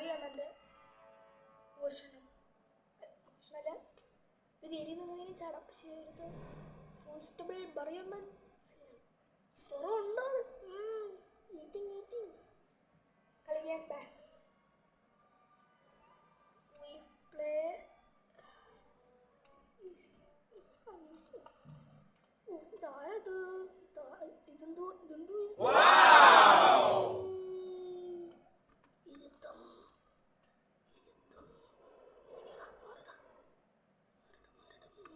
ബറിയാണ് എന്റെ മോഷണം മോഷണല്ല ഇത് ജയിലിൽ നിന്ന് ഇങ്ങനെ ചാടാം പക്ഷേ എനിക്ക് കോൺസ്റ്റബിൾ ബറിയണ്ണൻ തുറവുണ്ടോ മീറ്റിംഗ് മീറ്റിംഗ്. കളിക്കാൻ ബാ. Play ഇതാരത്? ഇതെന്തോ ഇതെന്തോ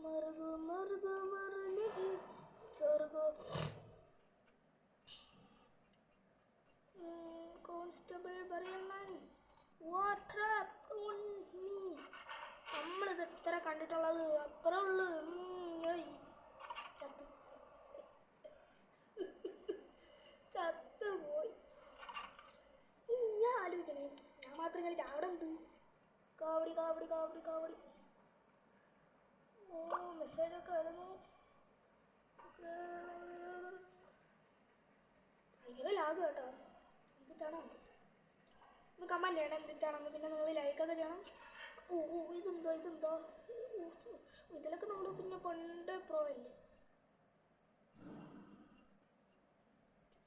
മറുക മറുക മറുക ചെറുക. കോൺസ്റ്റബിൾ പറയണ്ണൻ മീ നമ്മളിത് എത്ര കണ്ടിട്ടുള്ളത്? അത്ര ഉള്ളു. ചത്തു. ചത്തുപോയി ഞാൻ ആലോചിക്കണേ. ഞാൻ മാത്രം ഇങ്ങനെ അവിടെ ഉണ്ട് കാവടി കാവടി കാവടി കാവടി. ഓ മെസ്സേജ് ഒക്കെ വരുന്നു ഭയങ്കര ലാഗ് കേട്ടോ എന്തിട്ടാണോ ഒന്ന് കമന്റ് ചെയ്യണം എന്തിട്ടാണെന്ന് പിന്നെ നിങ്ങൾ ലൈക്കൊക്കെ ചെയ്യണം ഓ ഓ ഇതെന്തോ ഇതെന്തോ ഇതിലൊക്കെ നമ്മൾ പിന്നെ പണ്ട് പ്രോ അല്ലേ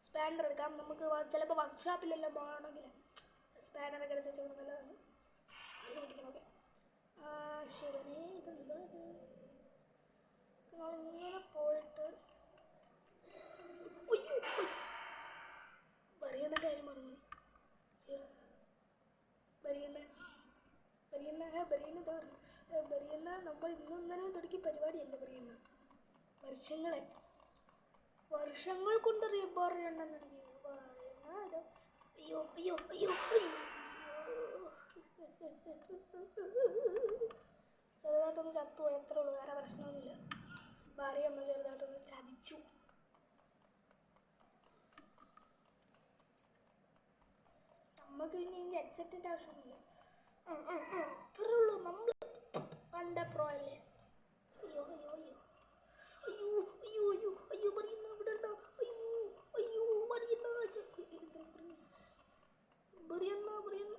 സ്പാനർ എടുക്കാം. നമുക്ക് ചിലപ്പോൾ വർക്ക്ഷോപ്പിലെല്ലാം പോകണമെങ്കിൽ സ്പാനറൊക്കെ എടുത്ത് വെച്ചാൽ നല്ലതാണ്. ശരി. ഇതെന്തോ ഇത്? നമ്മളിങ്ങനെ പോയിട്ട് ഉയ്. കാര്യം മറന്നു. ബരിയണ്ണ ബരിയണ്ണ ഏ ബരിയണ്ണ ഇതാ പറഞ്ഞു തുടങ്ങിയ പരിപാടിയല്ല വർഷങ്ങളെ. വർഷങ്ങൾ കൊണ്ടറിയാം ബറിയണ്ണ അയ്യോ അയ്യോ അയ്യോ അയ്യോ. ഉള്ളൂ. വേറെ പ്രശ്നമൊന്നുമില്ല. ഭാര്യയമ്മ ചെറുതായിട്ടൊന്ന് ചതിച്ചു. നമുക്ക് പിന്നെ ഈ ഹെഡ്സെറ്റിന്റെ ആവശ്യമൊന്നുമില്ല. ഇത്രേ ഉള്ളൂ നമ്മൾ പണ്ട പ്രോ അയ്യോ അയ്യോ അയ്യോ അയ്യോ അയ്യോ അയ്യോ അയ്യോ പറയുന്ന ഇവിടെ ഉണ്ടോ അയ്യോ അയ്യോ പറയുന്ന പറയുന്ന പറയുന്ന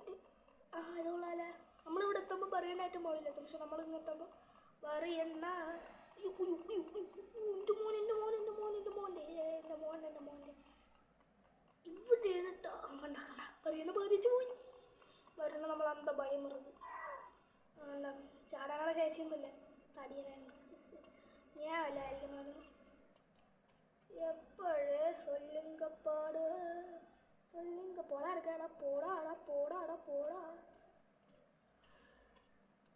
ആ ഇതുള്ളാല നമ്മളിവിടെ എത്തുമ്പോൾ പറയണായിട്ട് മുകളിലെത്തും പക്ഷെ നമ്മൾ ഇങ്ങ് എത്തുമ്പോൾ പറയണ്ണ അയ്യോ അയ്യോ അയ്യോ അയ്യോ എന്റെ മോൻ എന്റെ മോൻ എന്റെ മോൻ എന്റെ മോന്റെ എന്റെ മോൻ എന്റെ മോന്റെ ഇവിടെയാണ് ട്ടോ. കണ്ട കണ്ട പറയുന്ന ബാധിച്ചു പോയി വരണ നമ്മൾ അന്ത ഭയം മറുത് എന്താ ചാടാനുള്ള ശേഷിയൊന്നുമില്ല തടിയനാണ് ഞാൻ അല്ലായിരിക്കുന്നത് എപ്പോഴേ സൊല്ലുങ്കപ്പാട് സൊല്ലുങ്ക പോടാ ഇരിക്കാടാ പോടാടാ പോടാടാ പോടാ.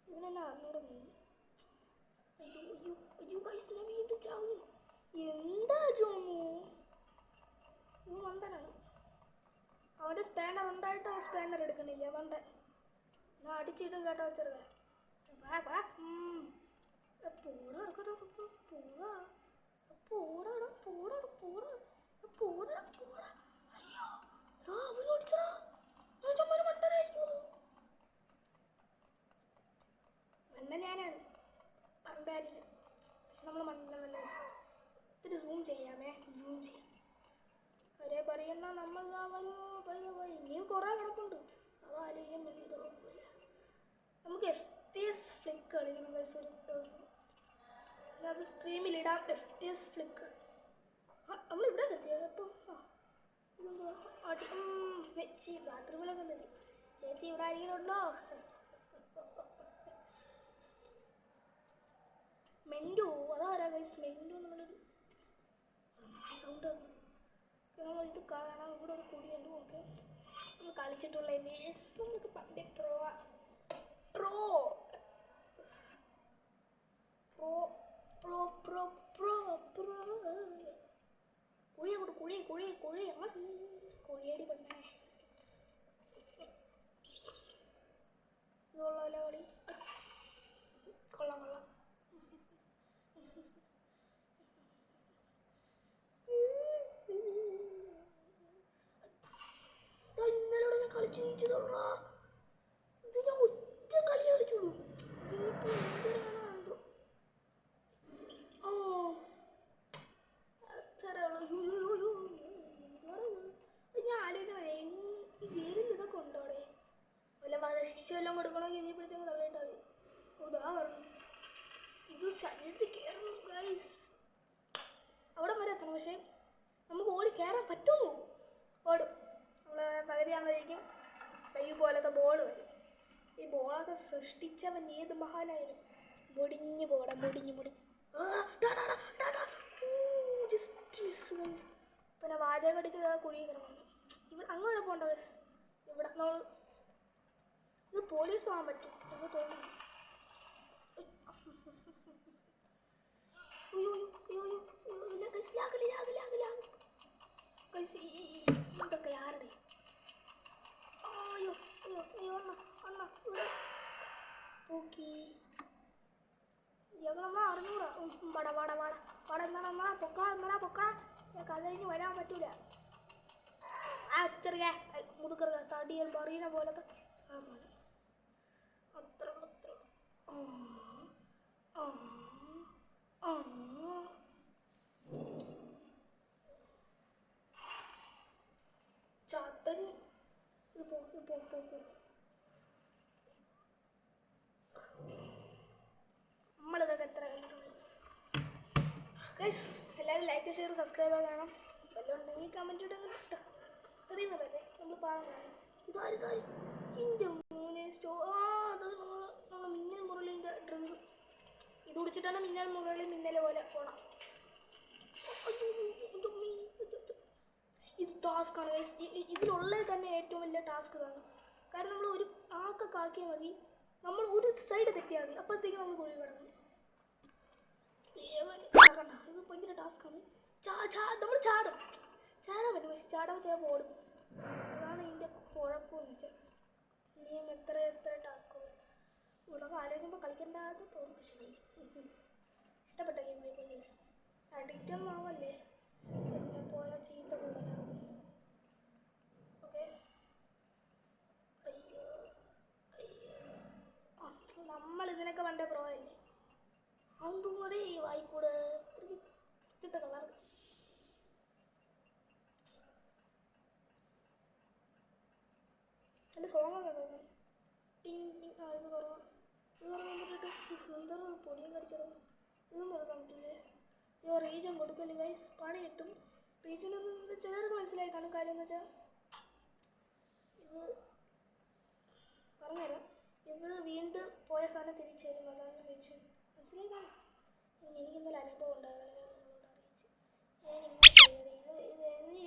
ഇവനെന്നെ അയ്യോ അയ്യോ അയ്യോ എന്താ ജോമു? ഇവൻ മണ്ടനാണ് അവന്റെ സ്പാനർ ഉണ്ടായിട്ട് ആ സ്പാനർ എടുക്കണില്ല മണ്ട ഞാൻ അടിച്ചിട്ടും കേട്ടോ ചെറുക വാ വാ പോടാ പോടാ പോടാ പോടാ പോടാടാ പോടാ പോടാ അയ്യോ ആ അവൻ ഓടിച്ചടാ ഞാൻ ചുമ്മാ ഒരു മണ്ടനായിരിക്കുന്നു മണ്ടൻ ഞാനാണ്. നമ്മൾ സൂം ചെയ്യാമേ സൂം നമ്മൾ എഫ് പി എസ് ഫ്ലിക്ക് കളിക്കണം ഇടാം എഫ് പി എസ് ഫ്ലിക്ക് നമ്മൾ ഇവിടെ അപ്പോൾ ആ. ചേച്ചി ബാത്റൂമിലൊക്കെ എത്തി ചേച്ചി ഇവിടെ ആരെങ്കിലും ഉണ്ടോ മെൻഡു അതാരാ ഗൈസ് മെൻഡു എന്നുള്ളൊരു സൗണ്ട് നമ്മൾ ഇത് കാണാം. ഇവിടെ ഒരു കുടിയുണ്ട് നമുക്ക് നമ്മൾ കളിച്ചിട്ടുള്ളതിൽ നമുക്ക് പണ്ട് ട്രോ ട്രോ പ്രോ പ്രോ പ്രോ പ്രോ പ്രോ കുഴി കൊടു കുഴി കുഴി കുഴി. ആ കുഴിയടി പെണ്ണേ ഇത് കൊള്ളാമല്ലോ കളി? കൊള്ളാം കൊള്ളാം. ഞാൻ കളിച്ച് ജയിച്ചതുള്ളാ ഇത് ഞാൻ ഒറ്റ കളി കളിച്ചുള്ളൂ ഇതിനിപ്പോ എന്തരാണോ ഓ അത്രേ ഉള്ളൂ യ്യോ, യ്യോ, യ്യോ. എന്തുവാടാ ഇത്? ഇത് ഞാൻ ആലോചിക്കണേ ഈ ഗെയിമിൽ ഇതൊക്കെ ഉണ്ടോടെ വല്ല ശിക്ഷയെല്ലാം കൊടുക്കണമെങ്കിൽ ഇതിൽ പിടിച്ചങ്ങ് തള്ളിയിട്ടാൽ മതി ഉദാഹരണം ഇത് ശരീരത്തിൽ കയറുന്നു ഗൈസ് അവിടെ വരെ എത്തണം. പക്ഷേ നമുക്ക് ഓടി കയറാൻ പറ്റുമോ? ഓടും. നമ്മൾ പകുതിയാകുമ്പോഴേക്കും കൈ പോലത്തെ ബോൾ വരും. ഈ ബോളൊക്കെ സൃഷ്ടിച്ചവൻ ഏത് മഹാനായാലും മുടിഞ്ഞു പോടാം മുടിഞ്ഞു മുടിഞ്ഞു. പിന്നെ വാചക അടിച്ച് കുഴി കിടന്നു ഇവിടെ അങ്ങനെ പോകണ്ട ഇവിടെ നമ്മൾ ഇത് പോലീസ് ആവാൻ പറ്റും. എന്ന് തോന്നുന്നു. ഇതൊക്കെ ആരുടെ? അയ്യോ അയ്യോ അയ്യോ അണ്ണ അണ്ണ ഇവിടെ. ഓക്കി ഞങ്ങളമ്മ അറിഞ്ഞൂടാ. വട വട വട. വട എന്താണ് അമ്മ പൊക്ക എന്നാ പൊക്ക? കഥ കഴിഞ്ഞ് വരാൻ പറ്റൂല. ആ ചെറുക മുതുക്കറുക തടിയൻ പറയുന്ന പോലത്തെ സാമാനം അത്ര അത്ര ആ ആ ആ ചാത്തൻ ഇത് പോ പോ പോ പോ. നമ്മളിതൊക്കെ എത്ര കണ്ടിട്ടുള്ളൂ എല്ലാവരും ലൈക്ക് ഷെയർ സബ്സ്ക്രൈബ് ആകണം വല്ലതും ഉണ്ടെങ്കിൽ കമന്റ് ഇടുക അറിയുന്നതല്ലേ നമ്മൾ കാണും ഇതാരും ഇതാരും? എന്റെ മൂനെ സ്റ്റോ ആ അത് നമ്മൾ നമ്മൾ മിന്നൽ മുരളിന്റെ ഡ്രിങ്ക് ഇത് കുടിച്ചിട്ടാണ് മിന്നൽ മുകളിൽ മിന്നലെ പോലെ പോണം. ഇത് ടാസ്ക്കാണ് ഇതിലുള്ളത് തന്നെ ഏറ്റവും വലിയ ടാസ്ക് ഇതാണ്. കാരണം നമ്മൾ ഒരു ആക്കൊക്കെ കാക്കിയാൽ മതി. നമ്മൾ ഒരു സൈഡ് തെറ്റിയാൽ മതി. അപ്പോഴത്തേക്കും നമ്മൾ കുഴി കിടക്കും. ഇത് ഭയങ്കര ടാസ്ക്കാണ് നമ്മൾ ചാടും. ചാടാൻ പറ്റും പക്ഷെ ചാടാൻ ചിലപ്പോൾ ഓടും. അതാണ് ഇതിന്റെ കുഴപ്പമെന്ന് വെച്ചാൽ. ഇനിയും എത്ര എത്ര ടാസ്കുകൾ ഇതൊക്കെ ആലോചിക്കുമ്പോൾ കളിക്കണ്ടാന്ന് തോന്നും പക്ഷെ ഇഷ്ടപ്പെട്ട ഗെയിം ഗെയിംസ് അഡിക്റ്റ് ഒന്നും ആവല്ലേ എന്നെ പോലെ ചീത്ത കൂടുതലാവും ഓക്കെ. അയ്യോ അയ്യോ. ആ നമ്മൾ ഇതിനൊക്കെ പണ്ടേ പ്രോ അല്ലേ? അതും കൂടി? വായിക്കൂടെ ഇത്തിട്ട കളർ. നല്ല സോങ്ങൊക്കെ ടിങ് ടിങ് ആ ഇത് കുറവാ. സുന്ദർ പൊടിയും കടിച്ചത് ഇതും കൊടുക്കാൻ പറ്റില്ലേ അയ്യോ റീജൻ കൊടുക്കല്ലേ ഗൈസ് പണി കിട്ടും റീജൻ ചിലർക്ക് മനസ്സിലായി കാണും കാര്യം എന്ന് വെച്ചാൽ ഇത് പറഞ്ഞുതരാം ഇത് വീണ്ടും പോയ സാധനം തിരിച്ചു തരും അതാണ് റീജൻ മനസ്സിലായി കാണും എനിക്ക് ഇന്നലെ അനുഭവം ഉണ്ടായിരുന്നു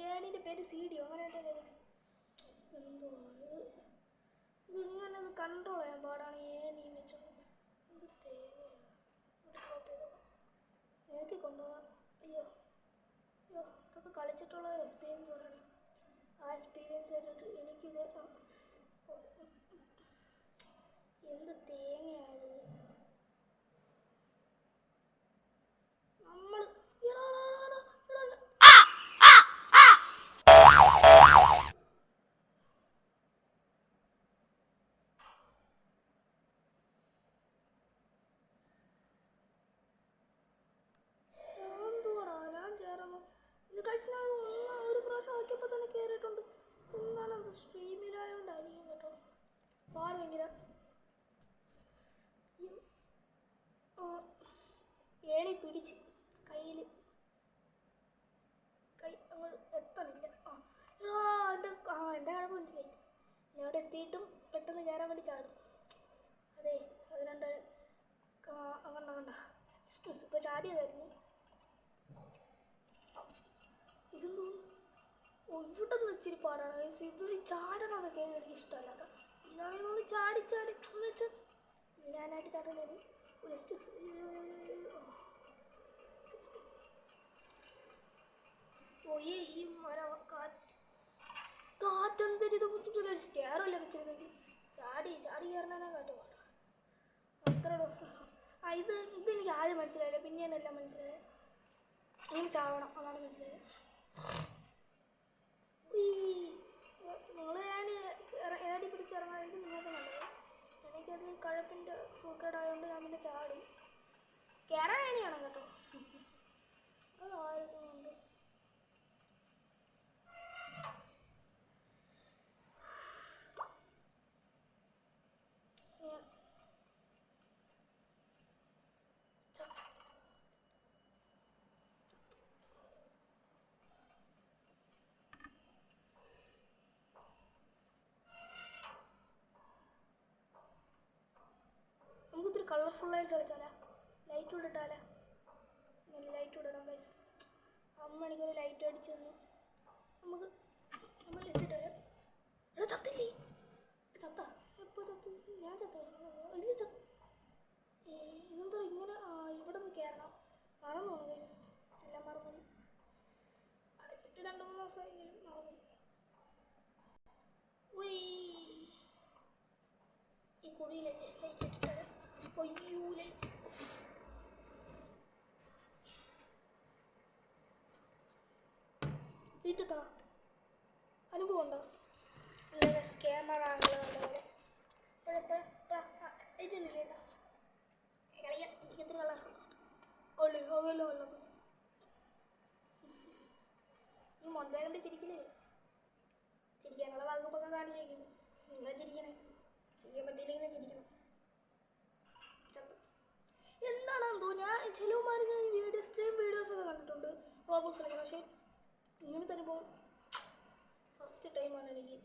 ഞാൻ ഇത് പേര് സി ഡി അങ്ങനെ എന്തുവാ ഇത് ഇത് ഇങ്ങനെ ഇത് കൺട്രോൾ ചെയ്യാൻ പാടാണ് ഏണി വെച്ചത് ഇത് തേങ്ങയാണ് ഇവിടെ ഡ്രോപ്പ് ചെയ്തോ എനിക്ക് കൊണ്ടുപോകാം. അയ്യോ അയ്യോ ഇതൊക്കെ കളിച്ചിട്ടുള്ള ഒരു എക്സ്പീരിയൻസ് പറയണം ആ എക്സ്പീരിയൻസ് ആയിട്ട് എനിക്കിത് ആ, ഓ, ഉം, ഉം. എന്ത് തേങ്ങയാണ് നമ്മൾ എന്തുവാടാ ഞാൻ ചേർന്നു കഴിച്ച് ഒരു പ്രാവശ്യം ആക്കിയപ്പോൾ തന്നെ കയറിയിട്ടുണ്ട് ഒന്നാണ് അത് സ്ട്രീമിലായോണ്ടായിരിക്കും കേട്ടോ. പാട് ഭയങ്കര. ഏണി പിടിച്ച് കയ്യിൽ കൈ അങ്ങോട്ട് എത്തണില്ല. ആ എന്റെ ആ എന്റെ കടമ്പ് മനസ്സിലായി. ഞാൻ അവിടെ എത്തിയിട്ടും പെട്ടെന്ന് കയറാൻ വേണ്ടി ചാടും. അതെ അത് രണ്ട് അങ്ങനെ കണ്ട ജസ്റ്റ് ഇപ്പോൾ ചാടിയതായിരുന്നു. ഇതെന്തോ ഇവിടെ ഇച്ചിരി പാടാണ്. guys. ഇത് ഈ ചാടണതൊക്കെയാണ് എനിക്ക് ഇഷ്ടമല്ലാത്ത. ഇതാണെങ്കിൽ നമ്മൾ ചാടി ചാടി. എന്ന് വെച്ചാൽ ഞാനായിട്ട് ചാടുന്നത് ജസ്റ്റ് ഓ ഈ മര കാറ്റ്. കാറ്റെന്തരി ഇത് സ്റ്റെയർ അല്ല വെച്ചിരുന്നെങ്കിൽ ചാടി ചാടി കയറണേ കാറ്റ് പാടാം അത്ര ആ ഇത് ഇതെനിക്ക് ആദ്യം മനസ്സിലായില്ല. പിന്നെയാണ് എല്ലാം മനസ്സിലായത്. എനിക്ക് ചാവണം. അതാണ് മനസ്സിലായത്. നിങ്ങൾ ഏടി നിങ്ങൾക്ക് നല്ലത് സൂക്കേടായതുകൊണ്ട് ഞാൻ പിന്നെ ചാടും. കയറാൻ ഏണിയാണ് കേട്ടോ. അത് കളർഫുള്ളായിട്ട് കളിച്ചാലാ? ലൈറ്റ് ഇട്ടിട്ടാലാ? ലൈറ്റ് ഇടണം ഗൈസ് അമ്മ എനിക്കൊരു ലൈറ്റ് അടിച്ചു തന്നു. നമുക്ക് നമ്മൾ ഇട്ടിട്ട് വരാം എടാ ചത്തില്ലേ? ചത്ത? എപ്പോൾ ചത്തു. ഞാൻ ചത്ത. ഇല്ല ചത്ത. ഇതെന്തോ ഇങ്ങനെ ഇവിടെ നിന്ന് കയറണം മറന്നു ഗൈസ് എല്ലാം മറന്നു അടച്ചിട്ട് രണ്ട് മൂന്ന് ദിവസമായി മറന്നു. ഈ കുഴിയിലല്ലേ? ലൈറ്റ് ലൈറ്റ് വീട്ടിൽ അനുഭവം ഉണ്ടോ നല്ല ആണല്ലോ നല്ലപോലെ ഇതില്ലേ കളിയാ എനിക്ക് എത്ര കളർ മൊന്ത കണ്ട് ചിരിക്കില്ലേ ചിരിക്കാനുള്ള വകുപ്പൊക്കെ കാണിച്ചേക്കുന്നു നിങ്ങൾ ചിരിക്കണേ ചിരിക്കാൻ പറ്റിയില്ലെങ്കിൽ ചിരിക്കണം ചത്തു. എന്താണെന്തോ ഞാൻ ചിലവന്മാർ ഞാൻ ഈ വീഡിയോ സ്ട്രീം വീഡിയോസ് ഒക്കെ കണ്ടിട്ടുണ്ട്. റോബോക്സ് കളിക്കണം പക്ഷേ തന്നെ അനുഭവം ഫസ്റ്റ് ടൈമാണ് എനിക്ക്.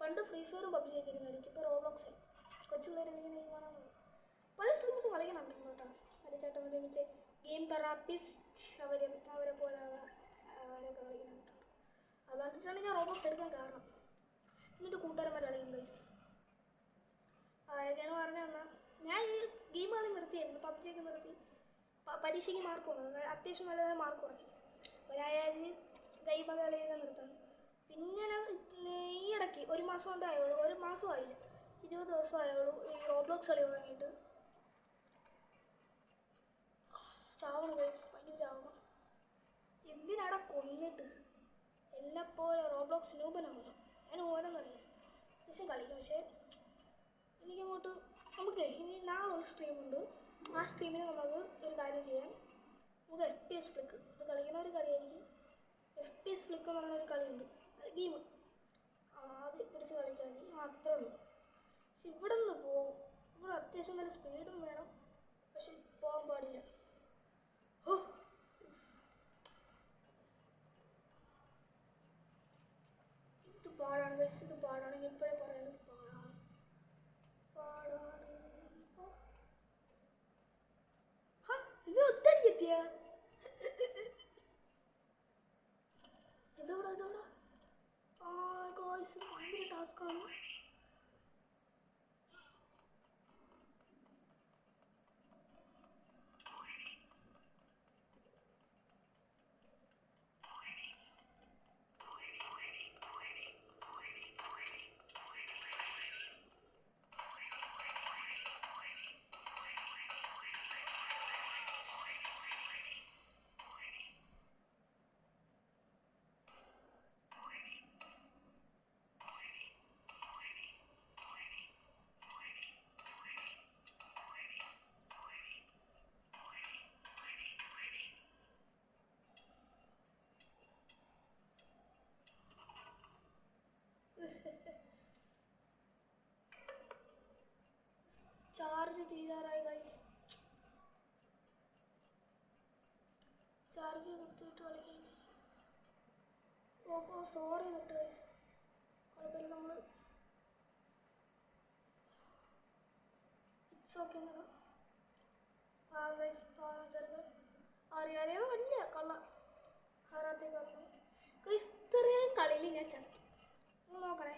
പണ്ട് ഫ്രീ ഫയറും പബ്ജി ഒക്കെ ഇരുന്നു കളിക്കും ഇപ്പോൾ റോബ്ലോക്സ്. കൊച്ചു നേരം ഇങ്ങനെ കാണാൻ പല സ്ട്രീംസും കളിക്കുന്നുണ്ട് കേട്ടോ അത് ചേട്ടൻ മറ്റേ ഗെയിം തെറാപ്പിസ്റ്റ് അവരെ അവരെ പോലെയുള്ള റോബോക്സ് എടുക്കാൻ കാരണം എന്നിട്ട് കൂട്ടുകാരന്മാർ കളിക്കും ഗൈസ് ആരൊക്കെയാണ് പറഞ്ഞു തന്നാൽ ഞാൻ ഈ ഗെയിം കളി നിർത്തിയായിരുന്നു. പബ്ജി ഒക്കെ നിർത്തി. പരീക്ഷയ്ക്ക് മാർക്ക് കുറഞ്ഞു അത്യാവശ്യം നല്ല നല്ല മാർക്ക് കുറഞ്ഞു ഒരായാലും ഞാൻ ഒക്കെ ഗെയിം കളിയൊക്കെ നിർത്തുന്നു. പിന്നെ ഈ ഇടയ്ക്ക് ഒരു മാസം കൊണ്ട് ആയുള്ളൂ. ഒരു മാസം ആയില്ല. ഇരുപത് ദിവസം ആയുള്ളൂ ഈ റോബ്ലോക്സ് കളി തുടങ്ങിയിട്ട്. ചാവണം ഗൈസ് ഭയങ്കര ചാവണം. എന്തിനാടാ കൊന്നിട്ട്? എന്നെപ്പോലെ റോബ്ലോക്സ് നൂപനാണല്ലോ ഞാൻ ഓരോന്നറിയാം അത്യാവശ്യം കളിക്കും. പക്ഷേ എനിക്കങ്ങോട്ട് നമുക്ക് ഇനി നാളെ ഒരു സ്ട്രീമുണ്ട് ആ സ്ട്രീമിൽ നമുക്ക് ഒരു കാര്യം ചെയ്യാം. നമുക്ക് എഫ് പി എസ് ഫ്ലിക്ക് ഇത് ഒരു കളിയായിരിക്കും എഫ് പി എസ് ഫ്ലിക്ക് എന്ന് പറഞ്ഞ ഒരു കളിയുണ്ട് ഗെയിം അത് പിടിച്ച് കളിച്ചാൽ മതി. അത്രേ ഉള്ളൂ. പക്ഷെ ഇവിടെ നിന്ന് പോകും ഇവിടെ അത്യാവശ്യം നല്ല സ്പീഡും വേണം. പക്ഷെ പോകാൻ പാടില്ല. ഓ ഇത് പാടാണ് guys, ഇത് പാടാണ് ഞാൻ ഇപ്പോഴേ പറയുന്നത് പാടാണ്. പാടാണ്. ഇത് ഒത്തടി എത്തിയ? ഇതെവിടെ ഇതെവിടെ? ആ ഗോയ്സ് ഭയങ്കര ടാസ്ക്കാണ് ചാർജ് തീരാറായി ഗൈസ് ചാർജ് കുത്തിയിട്ട് കളിക്കണ്ട ഓപ്പോ സോറി കേട്ടോ ഗൈസ് കുഴപ്പമില്ല നമ്മൾ ഇറ്റ്സ് ഓക്കെ ഗൈസ് പാവം ചെറുത്. അറിയാറിയാതെ വലിയ കള്ള. ആറാത്തെ കള്ള ഇത്രയും കളിയിൽ ഞാൻ ചത്തു. നോക്കണേ.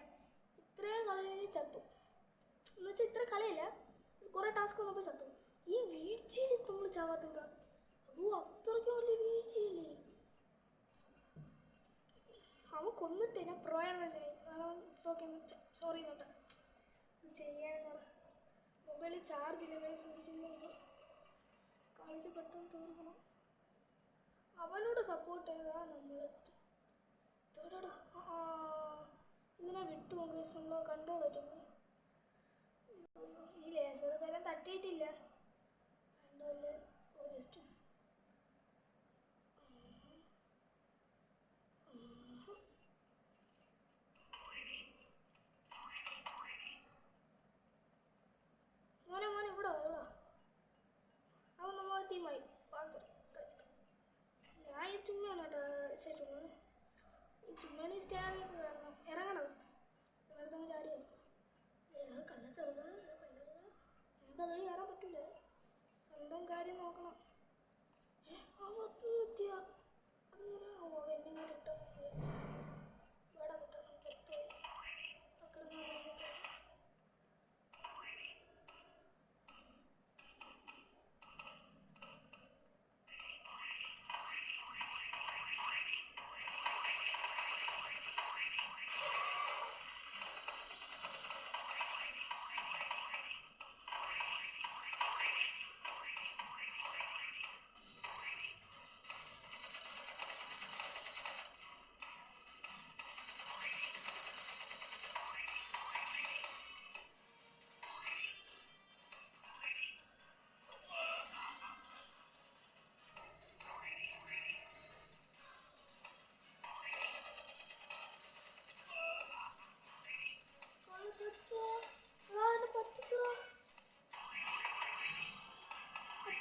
ഇത്രയും കളി കഴിഞ്ഞ് ചത്തു. എന്ന് വെച്ചാൽ ഇത്ര കളിയല്ല കുറേ ടാസ്ക് വന്നപ്പോൾ ചത്തു. ഈ വീഴ്ചയിൽ നമ്മൾ ചാവാത്തുക അതോ അത്രയ്ക്ക് വലിയ വീഴ്ചയില്ലേ? അവൻ കൊന്നിട്ട് ഞാൻ പ്രോയാണ് ഓക്കെ സോറി നോട്ടെ ചെയ്യാൻ മൊബൈലിൽ ചാർജ് ഇല്ല കളിച്ച് പെട്ടെന്ന് തീർക്കണം. അവനോട് സപ്പോർട്ട് ചെയ്താൽ നമ്മൾ ഇതിനെ വിട്ടു ഗൈസ് നമ്മൾ പറ്റുന്നു ഈ ലേസർ തലം തട്ടിയിട്ടില്ല ഒരു ഡിസ്റ്റൻസ് മോനെ മോനെ ഇവിടെ വാ, ഇവിടെ വാ. അവൻ നമ്മളെ ടീമായി പാന്തർ ഞാൻ ഈ ടീമാണ് കേട്ടോ പക്ഷേ ചുമ്മാ ഈ ചുമ്മാണി സ്റ്റാൻഡ് കാരണം ഇറങ്ങണം ഇവിടുത്തെ ചാടിയത് ഏ കണ്ണ ചെറുതാ നമുക്കത് കയറാൻ പറ്റൂലേ. സ്വന്തം കാര്യം നോക്കണം.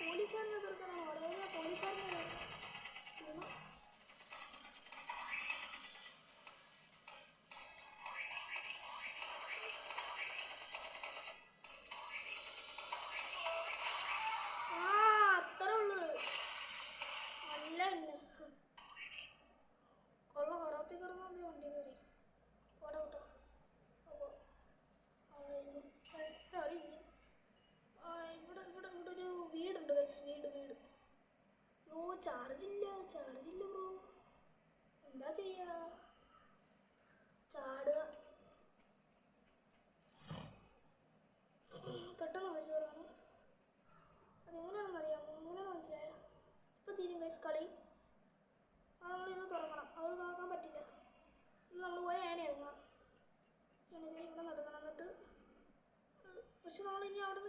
പോലീസുകാരനെ തീർക്കണം വളരെ പോലീസുകാരനെ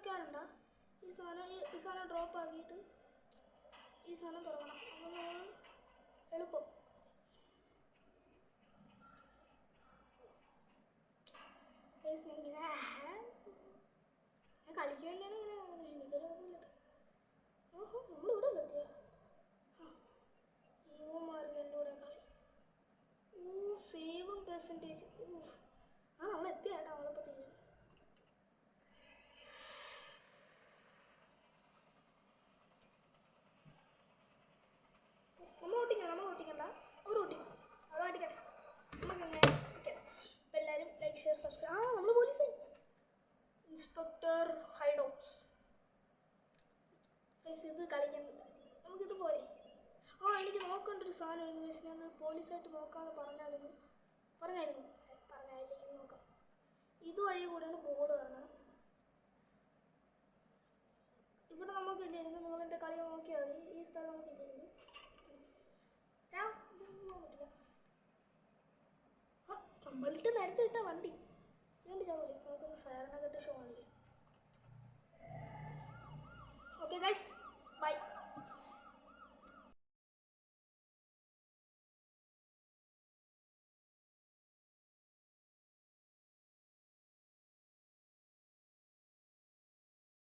കയറണ്ട ഈ സാധനം ഈ സാധനം ഡ്രോപ്പ് ആക്കിയിട്ട് ഈ സാധനം തുറക്കണം. അപ്പോൾ എളുപ്പം. ഞാൻ വേണ്ടിയാണ് ഇങ്ങനെ എനിക്കൊരു. ഓഹോ നമ്മളിവിടെ എത്തിയ സേവും പെർസെന്റേജ് നമ്മൾ എത്തിയ കേട്ടോ നമ്മളിപ്പോൾ തീരും നമ്മൾ ഓട്ടിക്കണം നമ്മൾ ഓട്ടിക്കണ്ട അവർ ഓട്ടിക്കും അവർ ഓട്ടിക്കട്ടെ നമുക്കങ്ങനെ ഓക്കെ അപ്പോൾ എല്ലാവരും ലൈക്ക് ഷെയർ സബ്സ്ക്രൈബ് ആ നമ്മൾ പോലീസ് ഇൻസ്പെക്ടർ ഹൈഡോക്സ് ഗൈസ് ഇത് കളിക്കുന്നത് നമുക്കിത് പോരെ ആ എനിക്ക് ഒരു സാധനം ഇംഗ്ലീഷ് ഞാൻ പോലീസായിട്ട് നോക്കാമെന്ന് പറഞ്ഞായിരുന്നു. പറഞ്ഞായിരുന്നു. പറഞ്ഞായില്ലെങ്കിൽ നോക്കാം. ഇതുവഴി കൂടെയാണ് ബോർഡ് കാണുന്നത് ഇവിടെ നമുക്കില്ലായിരുന്നു നിങ്ങൾ എന്റെ കളി നോക്കിയാൽ മതി. ഈ സ്ഥലം നമുക്കില്ലായിരുന്നു പോകാൻ പറ്റില്ല. നമ്മളിട്ട് നേരത്തെ ഇട്ട വണ്ടി. ഇതുകൊണ്ട് ചാവില്ലേ നമുക്കൊന്ന് സാറിനെ കെട്ട് ഷോ ആണല്ലേ ഓക്കെ ഗൈസ്